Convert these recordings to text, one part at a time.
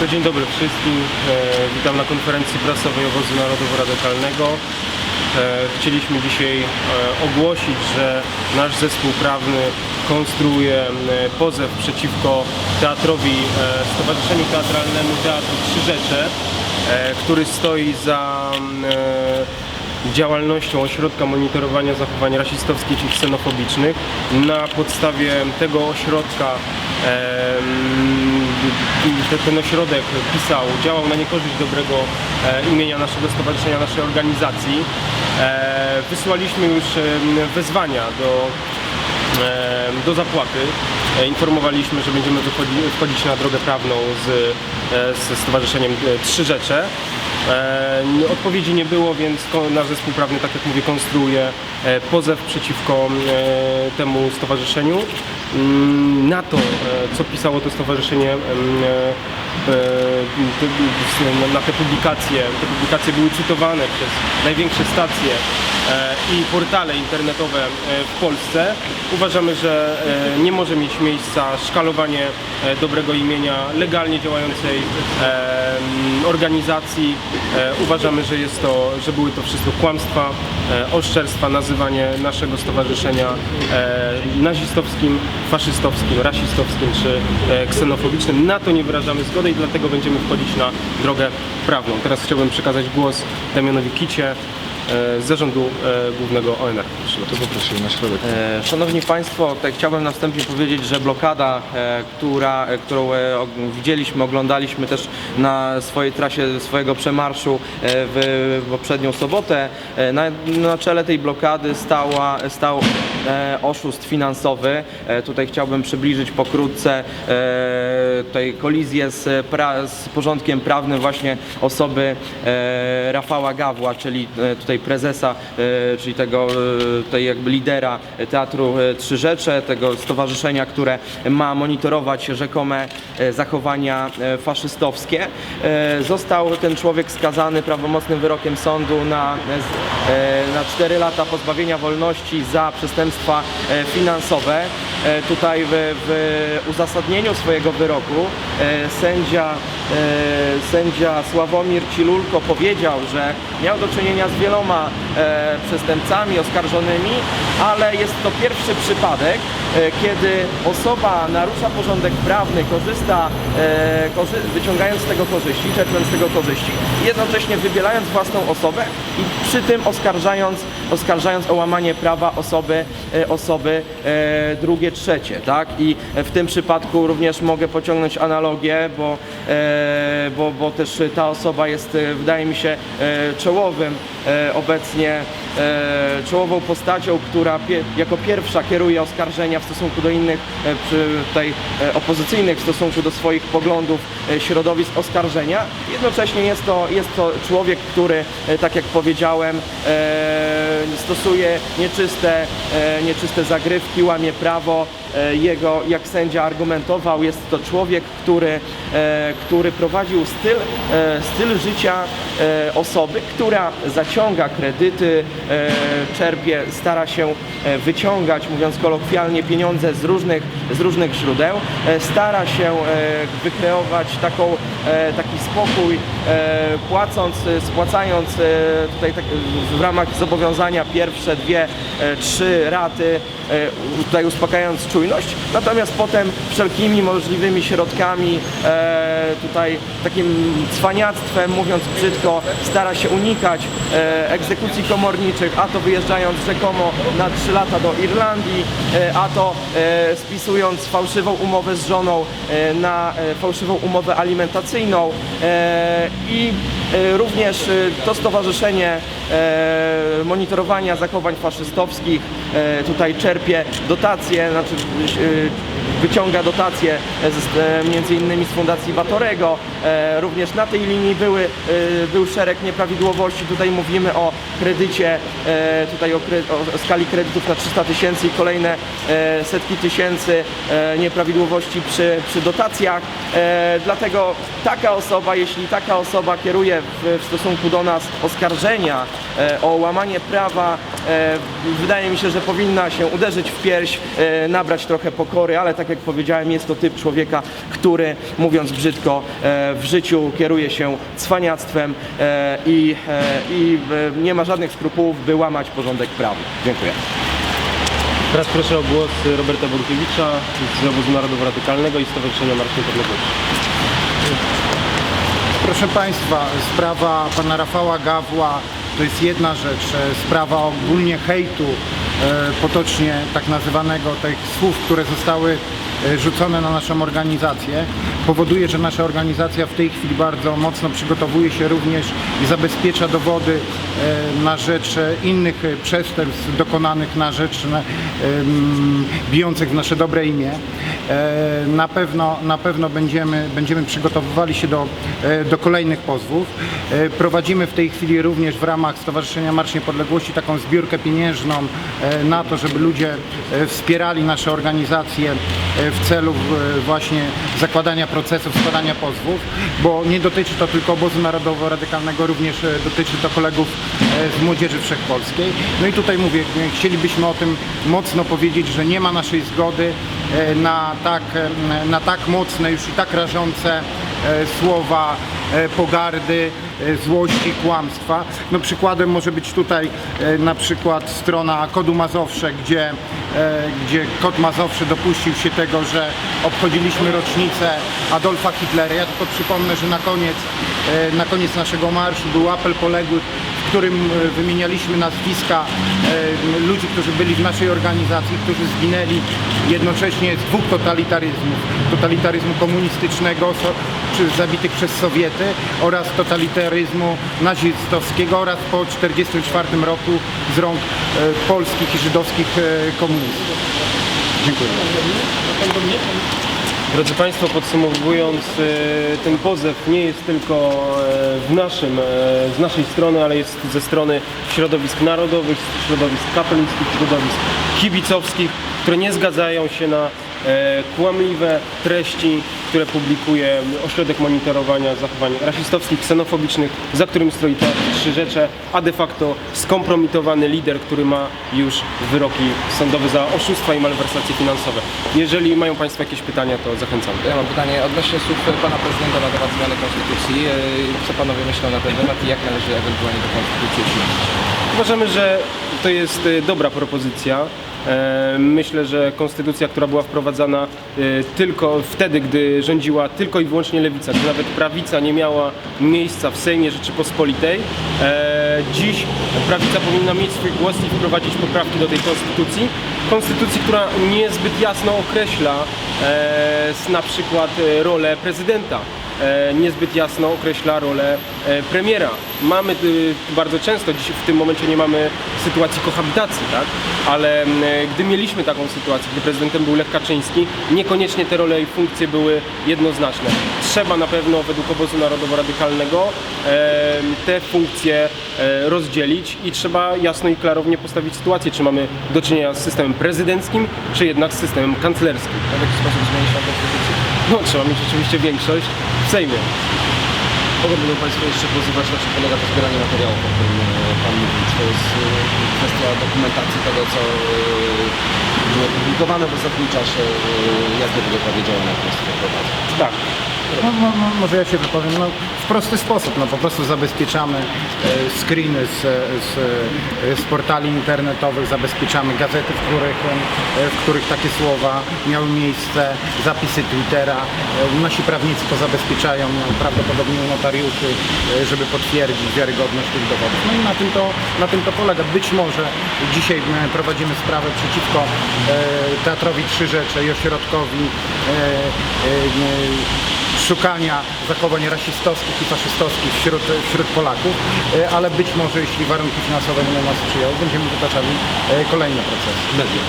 To dzień dobry wszystkim. E, witam na konferencji prasowej Obozu Narodowo-Radykalnego. E, chcieliśmy dzisiaj e, ogłosić, że nasz zespół prawny konstruuje pozew przeciwko teatrowi, Stowarzyszeniu Teatralnemu Teatru Trzy Rzecze, e, który stoi za działalnością Ośrodka Monitorowania Zachowań Rasistowskich i Ksenofobicznych. Na podstawie tego ośrodka ten ośrodek pisał, działał na niekorzyść dobrego e, imienia naszego stowarzyszenia, naszej organizacji. E, Wysłaliśmy już wezwania do do zapłaty. E, Informowaliśmy, że będziemy wchodzić na drogę prawną z, ze Stowarzyszeniem Trzy Rzecze. E, n- Odpowiedzi nie było, więc nasz zespół prawny, tak jak mówię, konstruuje e, pozew przeciwko e, temu stowarzyszeniu. Mm, Na to, co pisało to stowarzyszenie, te- na te publikacje, te publikacje były cytowane przez największe stacje e, i portale internetowe e, w Polsce. Uważamy, że e, nie może mieć miejsca szkalowanie e, dobrego imienia legalnie działającej e, organizacji. E, Uważamy, że jest to, że były to wszystko kłamstwa, e, oszczerstwa, nazywanie naszego stowarzyszenia e, nazistowskim, faszystowskim, rasistowskim czy e, ksenofobicznym. Na to nie wyrażamy zgody i dlatego będziemy wchodzić na drogę prawną. Teraz chciałbym przekazać głos Damianowi Kicie z zarządu e, głównego ONR. Proszę bardzo. To poprosimy na środek. E, Szanowni Państwo, tak chciałbym na wstępie powiedzieć, że blokada, e, która, e, którą e, widzieliśmy, oglądaliśmy też na swojej trasie swojego przemarszu e, w, poprzednią sobotę, e, na, na czele tej blokady stała, stał e, oszust finansowy. E, Tutaj chciałbym przybliżyć pokrótce e, tutaj kolizję z, pra, z porządkiem prawnym właśnie osoby e, Rafała Gawła, czyli e, tutaj prezesa, e, czyli tego e, tutaj jakby lidera Teatru e, Trzy Rzecze, tego stowarzyszenia, które ma monitorować rzekome zachowania faszystowskie. Został ten człowiek skazany prawomocnym wyrokiem sądu na, na 4 lata pozbawienia wolności za przestępstwa finansowe. Tutaj w, w uzasadnieniu swojego wyroku sędzia, sędzia Sławomir Cilulko powiedział, że miał do czynienia z wieloma e, przestępcami oskarżonymi, ale jest to pierwszy przypadek, e, kiedy osoba narusza porządek prawny, korzysta, e, wyciągając z tego korzyści, czerpiąc z tego korzyści, jednocześnie wybielając własną osobę i przy tym oskarżając, oskarżając o łamanie prawa osoby, e, osoby e, drugie, trzecie, tak? I w tym przypadku również mogę pociągnąć analogię, bo, e, bo, bo też ta osoba jest, wydaje mi się, czołowym obecnie, czołową postacią, która jako pierwsza kieruje oskarżenia w stosunku do innych tutaj opozycyjnych w stosunku do swoich poglądów środowisk oskarżenia. Jednocześnie jest to, jest to człowiek, który, tak jak powiedziałem, stosuje nieczyste, e, nieczyste zagrywki, łamie prawo. E, Jego, jak sędzia argumentował, jest to człowiek, który, e, który prowadził styl, e, styl życia osoby, która zaciąga kredyty, czerpie, stara się wyciągać, mówiąc kolokwialnie, pieniądze z różnych, z różnych źródeł, stara się wykreować taką, taki spokój, płacąc, spłacając tutaj tak, w ramach zobowiązania pierwsze dwie, trzy raty, tutaj uspokajając czujność, natomiast potem wszelkimi możliwymi środkami, e, tutaj takim cwaniactwem, mówiąc brzydko, stara się unikać e, egzekucji komorniczych, a to wyjeżdżając rzekomo na 3 lata do Irlandii, e, a to e, spisując fałszywą umowę z żoną e, na e, fałszywą umowę alimentacyjną e, i również e, to stowarzyszenie e, monitorowania zachowań faszystowskich e, tutaj czerpie dotacje, znaczy e, wyciąga dotacje z, e, między innymi z Fundacji Batorego. E, również na tej linii były, e, był szereg nieprawidłowości. Tutaj mówimy o kredycie, e, tutaj o, kre, o skali kredytów na 300 tysięcy i kolejne e, setki tysięcy e, nieprawidłowości przy, przy dotacjach. E, dlatego taka osoba, jeśli taka osoba kieruje w, w stosunku do nas oskarżenia e, o łamanie prawa e, wydaje mi się, że powinna się uderzyć w pierś, e, nabrać trochę pokory, ale tak jak powiedziałem, jest to typ człowieka, który, mówiąc brzydko, e, w życiu kieruje się cwaniactwem e, i, e, i e, nie ma żadnych skrupułów, by łamać porządek prawny. Dziękuję. Teraz proszę o głos Roberta Burkiewicza z Obozu Narodowo Radykalnego i Stowarzyszenia Marsz Niepodległości. Proszę Państwa, sprawa pana Rafała Gawła to jest jedna rzecz. E, Sprawa ogólnie hejtu, e, potocznie tak nazywanego, tych słów, które zostały e, rzucone na naszą organizację, powoduje, że nasza organizacja w tej chwili bardzo mocno przygotowuje się również i zabezpiecza dowody na rzecz innych przestępstw dokonanych na rzecz bijących w nasze dobre imię. E, Na pewno, na pewno będziemy, będziemy przygotowywali się do, e, do kolejnych pozwów. E, Prowadzimy w tej chwili również w ramach Stowarzyszenia Marsz Niepodległości taką zbiórkę pieniężną na to, żeby ludzie wspierali nasze organizacje w celu właśnie zakładania procesów, składania pozwów, bo nie dotyczy to tylko obozu narodowo-radykalnego, również dotyczy to kolegów z Młodzieży Wszechpolskiej. No i tutaj mówię, chcielibyśmy o tym mocno powiedzieć, że nie ma naszej zgody na tak, na tak mocne, już i tak rażące e, słowa e, pogardy, e, złości, kłamstwa. No przykładem może być tutaj na przykład strona Kodu Mazowsze, gdzie, gdzie Kod Mazowszy dopuścił się tego, że obchodziliśmy rocznicę Adolfa Hitlera. Ja tylko przypomnę, że na koniec, na koniec naszego marszu był apel poległych, którym e, wymienialiśmy nazwiska e, ludzi, którzy byli w naszej organizacji, którzy zginęli jednocześnie z dwóch totalitaryzmów. Totalitaryzmu komunistycznego, zabitych przez Sowiety oraz totalitaryzmu nazistowskiego oraz po 1944 roku z rąk e, polskich i żydowskich komunistów. Dziękuję. Drodzy Państwo, podsumowując, e, ten pozew nie jest tylko e, w naszym, e, z naszej strony, ale jest ze strony środowisk narodowych, środowisk kapelińskich, środowisk kibicowskich, które nie zgadzają się na kłamliwe treści, które publikuje Ośrodek Monitorowania Zachowań Rasistowskich, Ksenofobicznych, za którym stoi Teatr Trzy Rzecze, a de facto skompromitowany lider, który ma już wyroki sądowe za oszustwa i malwersacje finansowe. Jeżeli mają Państwo jakieś pytania, to zachęcam. Ja mam pytanie odnośnie słów pana prezydenta na temat zmiany konstytucji. Yy, Co panowie myślą na ten temat i jak należy ewentualnie do konstytucji odnieść? Uważamy, że to jest e, dobra propozycja. E, Myślę, że konstytucja, która była wprowadzana e, tylko wtedy, gdy rządziła tylko i wyłącznie lewica, gdy nawet prawica nie miała miejsca w Sejmie Rzeczypospolitej, e, dziś prawica powinna mieć swój głos i wprowadzić poprawki do tej konstytucji. Konstytucji, która niezbyt jasno określa e, na przykład e, rolę prezydenta e, niezbyt jasno określa rolę premiera. Mamy bardzo często, dziś w tym momencie nie mamy sytuacji kohabitacji, tak? ale gdy mieliśmy taką sytuację, gdy prezydentem był Lech Kaczyński, niekoniecznie te role i funkcje były jednoznaczne. Trzeba na pewno według obozu narodowo-radykalnego te funkcje rozdzielić i trzeba jasno i klarownie postawić sytuację, czy mamy do czynienia z systemem prezydenckim, czy jednak z systemem kanclerskim. W jaki sposób konstytucję? No, trzeba mieć oczywiście większość w Sejmie. Mogą będą Państwo jeszcze pozywać, na czym polega to zbieranie materiałów, o którym e, Pan mówił. Czy to jest e, kwestia dokumentacji tego, co e, było publikowane w ostatnim czasie? E, Jak do tego prawie działania Państwo? Tak. No, no, no, może ja się wypowiem no, prosty sposób. No, po prostu zabezpieczamy e, screeny z, z, e, z portali internetowych, zabezpieczamy gazety, w których, e, w których takie słowa miały miejsce, zapisy Twittera. Nasi prawnicy to zabezpieczają no, prawdopodobnie u notariuszy, żeby potwierdzić wiarygodność tych dowodów. No i na tym to, na tym to polega. Być może dzisiaj prowadzimy sprawę przeciwko Teatrowi Trzy Rzecze i ośrodkowi szukania zachowań rasistowskich i faszystowskich wśród, wśród Polaków, e, ale być może jeśli warunki finansowe będą nas sprzyjały, będziemy wytaczali e, kolejne procesy. Media.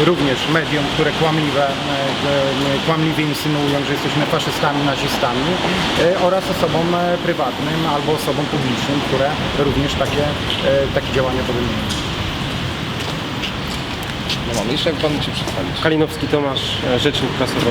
E, Również medium, które kłamliwe, kłamliwie insynuują, że jesteśmy faszystami, nazistami oraz osobom prywatnym albo osobom publicznym, które również takie, takie działania podejmują. No mamy. Jeszcze jak Pan się przedstawić? Kalinowski Tomasz, rzecznik prasowy.